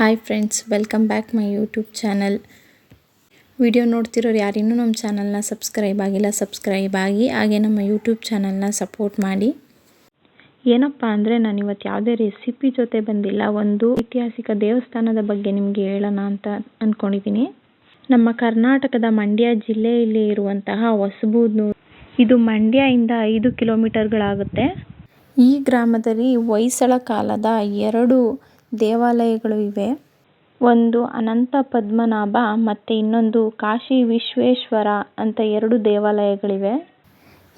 Hi friends welcome back my YouTube channel video ನೋಡ್ತಿರೋರು ಯಾರಿನ್ನೂ ನಮ್ಮ ಚಾನಲ್ನ ಸಬ್ಸ್ಕ್ರೈಬ್ ಆಗಿಲ್ಲ ಸಬ್ಸ್ಕ್ರೈಬ್ ಆಗಿ ಹಾಗೆ ನಮ್ಮ ಯೂಟ್ಯೂಬ್ ಚಾನಲ್ನ ಸಪೋರ್ಟ್ ಮಾಡಿ. ಏನಪ್ಪ ಅಂದರೆ ನಾನು ಇವತ್ತು ಯಾವುದೇ ರೆಸಿಪಿ ಜೊತೆ ಬಂದಿಲ್ಲ, ಒಂದು ಐತಿಹಾಸಿಕ ದೇವಸ್ಥಾನದ ಬಗ್ಗೆ ನಿಮಗೆ ಹೇಳೋಣ ಅಂತ ಅಂದ್ಕೊಂಡಿದ್ದೀನಿ ನಮ್ಮ ಕರ್ನಾಟಕದ ಮಂಡ್ಯ ಜಿಲ್ಲೆಯಲ್ಲಿ ಇರುವಂತಹ ಹೊಸಬೂದ್ನೂರು ಇದು ಮಂಡ್ಯದಿಂದ ಐದು ಕಿಲೋಮೀಟರ್ಗಳಾಗುತ್ತೆ ಈ ಗ್ರಾಮದಲ್ಲಿ ಹೊಯ್ಸಳ ಕಾಲದ ಎರಡು ದೇವಾಲಯಗಳು ಇವೆ. ಒಂದು ಅನಂತ ಪದ್ಮನಾಭ, ಮತ್ತು ಇನ್ನೊಂದು ಕಾಶಿ ವಿಶ್ವೇಶ್ವರ ಅಂತ ಎರಡು ದೇವಾಲಯಗಳಿವೆ.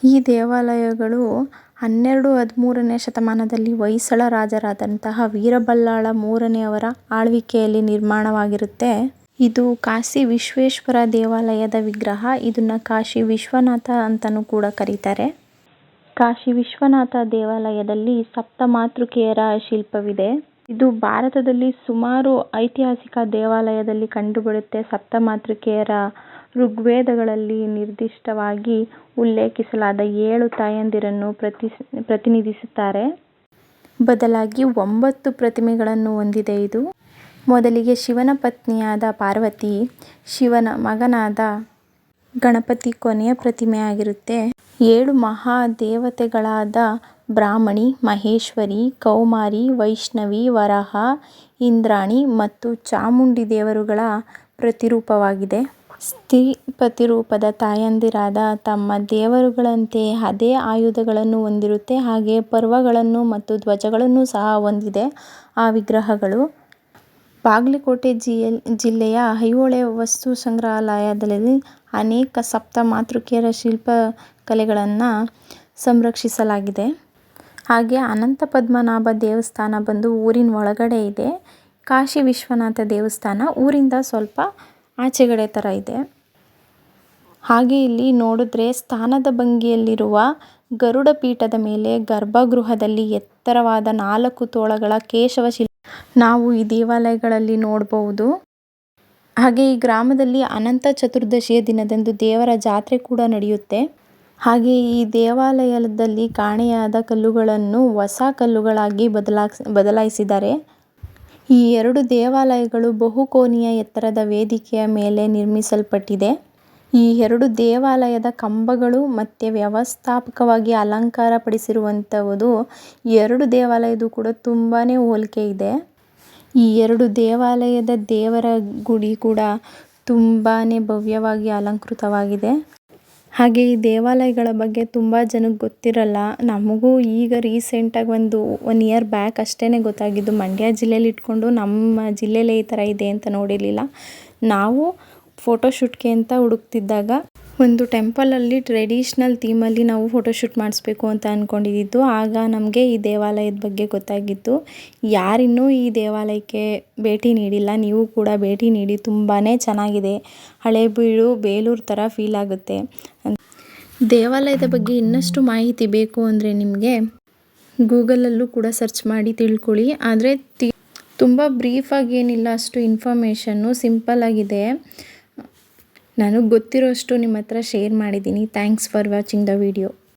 ಈ ದೇವಾಲಯಗಳು ಹನ್ನೆರಡು ಹದಿಮೂರನೇ ಶತಮಾನದಲ್ಲಿ ಹೊಯ್ಸಳ ರಾಜರಾದಂತಹ ವೀರಬಲ್ಲಾಳ ಮೂರನೆಯವರ ಆಳ್ವಿಕೆಯಲ್ಲಿ ನಿರ್ಮಾಣವಾಗಿರುತ್ತೆ. ಇದು ಕಾಶಿ ವಿಶ್ವೇಶ್ವರ ದೇವಾಲಯದ ವಿಗ್ರಹ, ಇದನ್ನು ಕಾಶಿ ವಿಶ್ವನಾಥ ಅಂತಲೂ ಕೂಡ ಕರೀತಾರೆ. ಕಾಶಿ ವಿಶ್ವನಾಥ ದೇವಾಲಯದಲ್ಲಿ ಸಪ್ತ ಮಾತೃಕೆಯರ ಶಿಲ್ಪವಿದೆ. ಇದು ಭಾರತದಲ್ಲಿ ಸುಮಾರು ಐತಿಹಾಸಿಕ ದೇವಾಲಯದಲ್ಲಿ ಕಂಡುಬರುತ್ತೆ. ಸಪ್ತ ಮಾತೃಕೆಯರ ಋಗ್ವೇದಗಳಲ್ಲಿ ನಿರ್ದಿಷ್ಟವಾಗಿ ಉಲ್ಲೇಖಿಸಲಾದ ಏಳು ತಾಯಂದಿರನ್ನು ಪ್ರತಿ, ಪ್ರತಿನಿಧಿಸುತ್ತಾರೆ. ಬದಲಾಗಿ ಒಂಬತ್ತು ಪ್ರತಿಮೆಗಳನ್ನು ಹೊಂದಿದೆ ಇದು. ಮೊದಲಿಗೆ ಶಿವನ ಪತ್ನಿಯಾದ ಪಾರ್ವತಿ, ಶಿವನ ಮಗನಾದ ಗಣಪತಿ ಕೊನೆಯ ಪ್ರತಿಮೆಯಾಗಿರುತ್ತೆ. ಏಳು ಮಹಾದೇವತೆಗಳಾದ ಬ್ರಾಹ್ಮಣಿ, ಮಹೇಶ್ವರಿ, ಕೌಮಾರಿ, ವೈಷ್ಣವಿ, ವರಾಹ, ಇಂದ್ರಾಣಿ ಮತ್ತು ಚಾಮುಂಡಿ ದೇವರುಗಳ ಪ್ರತಿರೂಪವಾಗಿದೆ. ಸ್ತ್ರೀ ಪ್ರತಿರೂಪದ ತಾಯಂದಿರಾದ ತಮ್ಮ ದೇವರುಗಳಂತೆ ಅದೇ ಆಯುಧಗಳನ್ನು ಹೊಂದಿರುತ್ತೆ. ಹಾಗೆ ಪರ್ವಗಳನ್ನು ಮತ್ತು ಧ್ವಜಗಳನ್ನು ಸಹ ಹೊಂದಿದೆ ಆ ವಿಗ್ರಹಗಳು. ಬಾಗಲಕೋಟೆ ಜಿಲ್ ಜಿಲ್ಲೆಯ ಐಹೊಳೆ ವಸ್ತು ಸಂಗ್ರಹಾಲಯದಲ್ಲಿ ಅನೇಕ ಸಪ್ತ ಮಾತೃಕೆಯರ ಶಿಲ್ಪಕಲೆಗಳನ್ನು ಸಂರಕ್ಷಿಸಲಾಗಿದೆ. ಹಾಗೆ ಅನಂತ ಪದ್ಮನಾಭ ದೇವಸ್ಥಾನ ಬಂದು ಊರಿನ ಒಳಗಡೆ ಇದೆ. ಕಾಶಿ ವಿಶ್ವನಾಥ ದೇವಸ್ಥಾನ ಊರಿಂದ ಸ್ವಲ್ಪ ಆಚೆಗಡೆ ಥರ ಇದೆ. ಹಾಗೆ ಇಲ್ಲಿ ನೋಡಿದ್ರೆ ಸ್ಥಾನದ ಭಂಗಿಯಲ್ಲಿರುವ ಗರುಡ ಪೀಠದ ಮೇಲೆ ಗರ್ಭಗೃಹದಲ್ಲಿ ಎತ್ತರವಾದ ನಾಲ್ಕು ತೋಳಗಳ ಕೇಶವ ಶಿಲ್ಪ ನಾವು ಈ ದೇವಾಲಯಗಳಲ್ಲಿ ನೋಡಬಹುದು ಹಾಗೆ ಈ ಗ್ರಾಮದಲ್ಲಿ ಅನಂತ ಚತುರ್ದಶಿಯ ದಿನದಂದು ದೇವರ ಜಾತ್ರೆ ಕೂಡ ನಡೆಯುತ್ತೆ. ಹಾಗೆ ಈ ದೇವಾಲಯದಲ್ಲಿ ಕಾಣೆಯಾದ ಕಲ್ಲುಗಳನ್ನು ಹೊಸ ಕಲ್ಲುಗಳಾಗಿ ಬದಲಾಯಿಸಿ ಬದಲಾಯಿಸಿದ್ದಾರೆ ಈ ಎರಡು ದೇವಾಲಯಗಳು ಬಹುಕೋನಿಯ ಎತ್ತರದ ವೇದಿಕೆಯ ಮೇಲೆ ನಿರ್ಮಿಸಲ್ಪಟ್ಟಿದೆ. ಈ ಎರಡು ದೇವಾಲಯದ ಕಂಬಗಳು ಮತ್ತು ವ್ಯವಸ್ಥಾಪಕವಾಗಿ ಅಲಂಕಾರ ಪಡಿಸಿರುವಂಥವುದು ಎರಡು ದೇವಾಲಯದ್ದು ಕೂಡ ತುಂಬಾ ಹೋಲಿಕೆ ಇದೆ. ಈ ಎರಡು ದೇವಾಲಯದ ದೇವರ ಗುಡಿ ಕೂಡ ತುಂಬಾ ಭವ್ಯವಾಗಿ ಅಲಂಕೃತವಾಗಿದೆ. ಹಾಗೆ ಈ ದೇವಾಲಯಗಳ ಬಗ್ಗೆ ತುಂಬ ಜನಕ್ಕೆ ಗೊತ್ತಿರಲ್ಲ. ನಮಗೂ ಈಗ ರೀಸೆಂಟಾಗಿ ಒಂದು ಒನ್ ಇಯರ್ ಬ್ಯಾಕ್ ಅಷ್ಟೇ ಗೊತ್ತಾಗಿದ್ದು. ಮಂಡ್ಯ ಜಿಲ್ಲೆಯಲ್ಲಿ ಇಟ್ಕೊಂಡು ನಮ್ಮ ಜಿಲ್ಲೆಯಲ್ಲೇ ಈ ಥರ ಇದೆ ಅಂತ ನೋಡಿರಲಿಲ್ಲ. ನಾವು ಫೋಟೋಶೂಟ್ಗೆ ಅಂತ ಹುಡುಕ್ತಿದ್ದಾಗ ಒಂದು ಟೆಂಪಲಲ್ಲಿ ಟ್ರೆಡಿಷ್ನಲ್ ಥೀಮಲ್ಲಿ ನಾವು ಫೋಟೋಶೂಟ್ ಮಾಡಿಸ್ಬೇಕು ಅಂತ ಅಂದ್ಕೊಂಡಿದ್ದು ಆಗ ನಮಗೆ ಈ ದೇವಾಲಯದ ಬಗ್ಗೆ ಗೊತ್ತಾಗಿತ್ತು. ಯಾರಿನ್ನೂ ಈ ದೇವಾಲಯಕ್ಕೆ ಭೇಟಿ ನೀಡಿಲ್ಲ. ನೀವು ಕೂಡ ಭೇಟಿ ನೀಡಿ ತುಂಬಾ ಚೆನ್ನಾಗಿದೆ. ಹಳೇಬೀಡು ಬೇಲೂರು ಥರ ಫೀಲ್ ಆಗುತ್ತೆ. ದೇವಾಲಯದ ಬಗ್ಗೆ ಇನ್ನಷ್ಟು ಮಾಹಿತಿ ಬೇಕು ಅಂದರೆ ನಿಮಗೆ ಗೂಗಲಲ್ಲೂ ಕೂಡ ಸರ್ಚ್ ಮಾಡಿ ತಿಳ್ಕೊಳ್ಳಿ. ಆದರೆ ತಿ ತುಂಬ ಬ್ರೀಫಾಗಿ ಏನಿಲ್ಲ, ಅಷ್ಟು ಇನ್ಫಾರ್ಮೇಷನ್ನು ಸಿಂಪಲ್ ಆಗಿದೆ. ನನಗೆ ಗೊತ್ತಿರೋಷ್ಟು ನಿಮ್ಮ ಹತ್ರ ಶೇರ್ ಮಾಡಿದ್ದೀನಿ. Thanks for watching the video